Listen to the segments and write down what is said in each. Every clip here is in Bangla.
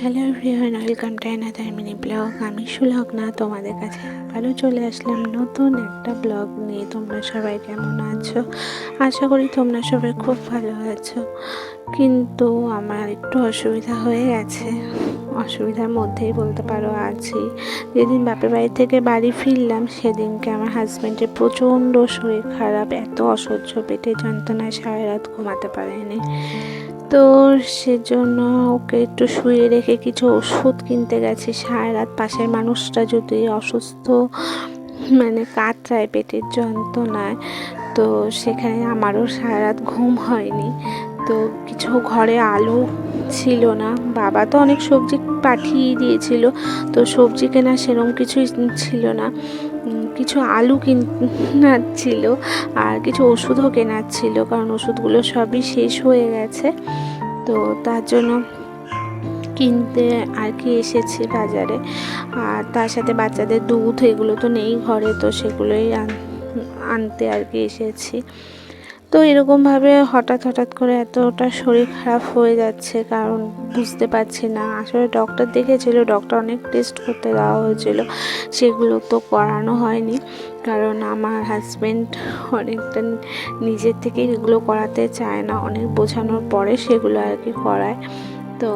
Hello everyone, welcome to another mini vlog. আমি সুলগ্না, তোমাদের কাছে আবারও চলে আসলাম নতুন একটা ব্লগ নিয়ে। তোমরা সবাই কেমন আছো? আশা করি তোমরা সবাই খুব ভালো আছো। কিন্তু আমার একটু অসুবিধা হয়ে গেছে। অসুবিধার মধ্যেই বলতে পারো আছি। যেদিন বাপের বাড়ি থেকে বাড়ি ফিরলাম, সেদিনকে আমার হাজব্যান্ডের প্রচণ্ড শরীর খারাপ, এত অসহ্য পেটে যন্ত্রণায় সারা রাত ঘুমাতে পারেনি। তো সেজন্য ওকে একটু শুয়ে রেখে কিছু ওষুধ কিনতে গেছি। সারা রাত পাশের মানুষটা যদি অসুস্থ মানে কাতরায় পেটের যন্ত্রণায়, তো সেখানে আমারও সারা রাত ঘুম হয়নি। তো কিছু ঘরে আলু ছিল না। বাবা তো অনেক সবজি পাঠিয়ে দিয়েছিল, তো সবজি কেনা সেরকম কিছুই ছিল না। কিছু আলু কেনার ছিল আর কিছু ওষুধও কেনার ছিল, কারণ ওষুধগুলো সবই শেষ হয়ে গেছে। তো তার জন্য কিনতে আর কি এসেছি বাজারে। আর তার সাথে বাচ্চাদের দুধ এগুলো তো নেই ঘরে, তো সেগুলোই আনতে আর কি এসেছি। তো এরকমভাবে হঠাৎ হঠাৎ করে এতটা শরীর খারাপ হয়ে যাচ্ছে, কারণ বুঝতে পারছি না। আসলে ডক্টর দেখেছিল ডক্টর অনেক টেস্ট করতে দেওয়া হয়েছিল, সেগুলো তো করানো হয়নি। কারণ আমার হাজব্যান্ড অনেকটা নিজের থেকে এগুলো করাতে চায় না, অনেক বোঝানোর পরে সেগুলো আর কি করায়। তো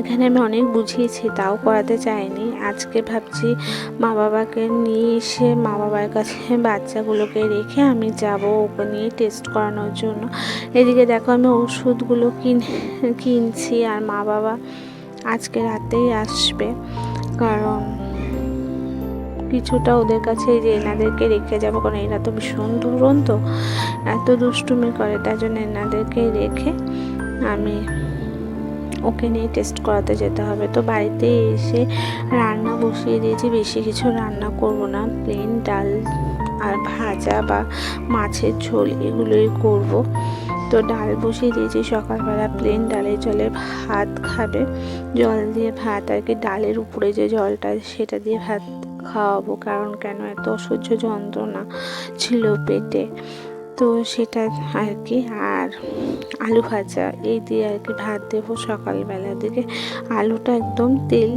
এখানে আমি অনেক বুঝিয়েছি, তাও করাতে চাইনি। আজকে ভাবছি মা বাবাকে নিয়ে এসে মা বাবার কাছে বাচ্চাগুলোকে রেখে আমি যাব ওকে নিয়ে টেস্ট করানোর জন্য। এদিকে দেখো আমি ওষুধগুলো কিন, কিনছি আর মা বাবা আজকে রাতেই আসবে। কারণ কিছুটা ওদের কাছে যে এনাদেরকে রেখে যাব, কারণ এরা তো ভীষণ ধরুন তো এত দুষ্টুমি করে, তার জন্য এনাদেরকে রেখে আমি ওকে নিয়ে টেস্ট করাতে যেতে হবে। তো বাড়িতে এসে রান্না বসিয়ে দিয়েছি, বেশি কিছু রান্না করব না। প্লেন ডাল আর ভাজা বা মাছের ঝোল এগুলোই করব। তো ডাল বসিয়ে দিয়েছি, সকালবেলা প্লেন ডালের জলে ভাত খাবে। জল দিয়ে ভাত আর কি ডালের উপরে যে জলটা, সেটা দিয়ে ভাত খাওয়াবো। কারণ কেন? এত অসহ্য যন্ত্রণা ছিল পেটে। তো সেটা আর কি আর আলু ভাজা, এই দিয়ে আর কি ভাত দেবো সকালবেলার দিকে আলুটা একদম তেল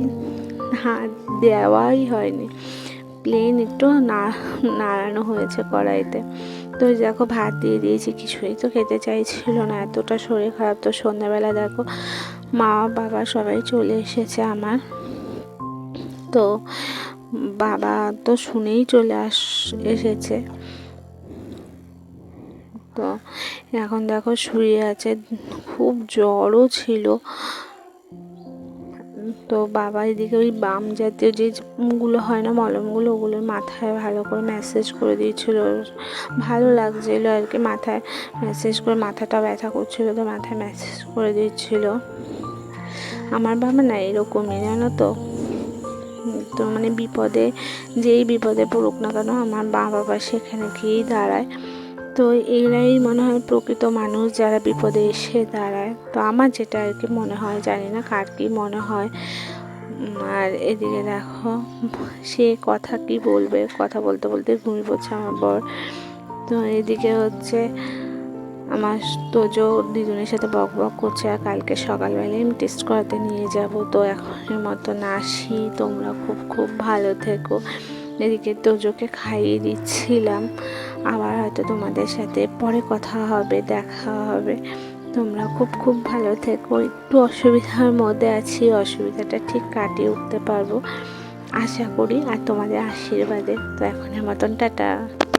হাত দেওয়াই হয়নি। প্লেন একটু নাড়ানো হয়েছে কড়াইতে। তো দেখো ভাত দিয়ে দিয়েছি, কিছুই তো খেতে চাইছিল না। এতটা শরীর খারাপ তো সন্ধ্যাবেলা দেখো মা বাবা সবাই চলে এসেছে আমার। তো বাবা তো শুনেই চলে আস, এসেছে। তো এখন দেখো শুয়ে আছে, খুব জ্বরও ছিল। তো বাবা এদিকে ওই বাম জাতীয় যে গুলো হয় না, মলমগুলো, ওগুলোর মাথায় ভালো করে ম্যাসেজ করে দিয়েছিল। ভালো লাগছিল আর কি, মাথায় ম্যাসেজ করে, মাথাটা ব্যথা করছিল তো মাথায় ম্যাসেজ করে দিচ্ছিল আমার বাবা না এরকমই, জানো তো? তো মানে বিপদে, যেই বিপদে পড়ুক না কেন, আমার বাবা সেখানে গিয়েই দাঁড়ায়। তো এরাই মনে হয় প্রকৃত মানুষ যারা বিপদে এসে দাঁড়ায়। তো আমার যেটা আর কি মনে হয়, জানি না কার কি মনে হয়। আর এদিকে দেখো, সে কথা কি বলবে? কথা বলতে বলতে ঘুমিয়ে পড়ছে আমার বর। তো এদিকে হচ্ছে আমার তোজো দিদুনের সাথে বক বক করছে, আর কালকে সকালবেলায় আমি টেস্ট করাতে নিয়ে যাব। তো এখনের মতন আসি, তোমরা খুব খুব ভালো থেকো। এদিকে তোজোকে খাইয়ে দিচ্ছিলাম। আবার হয়তো তোমাদের সাথে পরে কথা হবে, দেখা হবে। তোমরা খুব খুব ভালো থেকো। একটু অসুবিধার মধ্যে আছি, অসুবিধাটা ঠিক কাটিয়ে উঠতে পারব। আশা করি, আর তোমাদের আশীর্বাদে। তো এখনের মতন টাটা।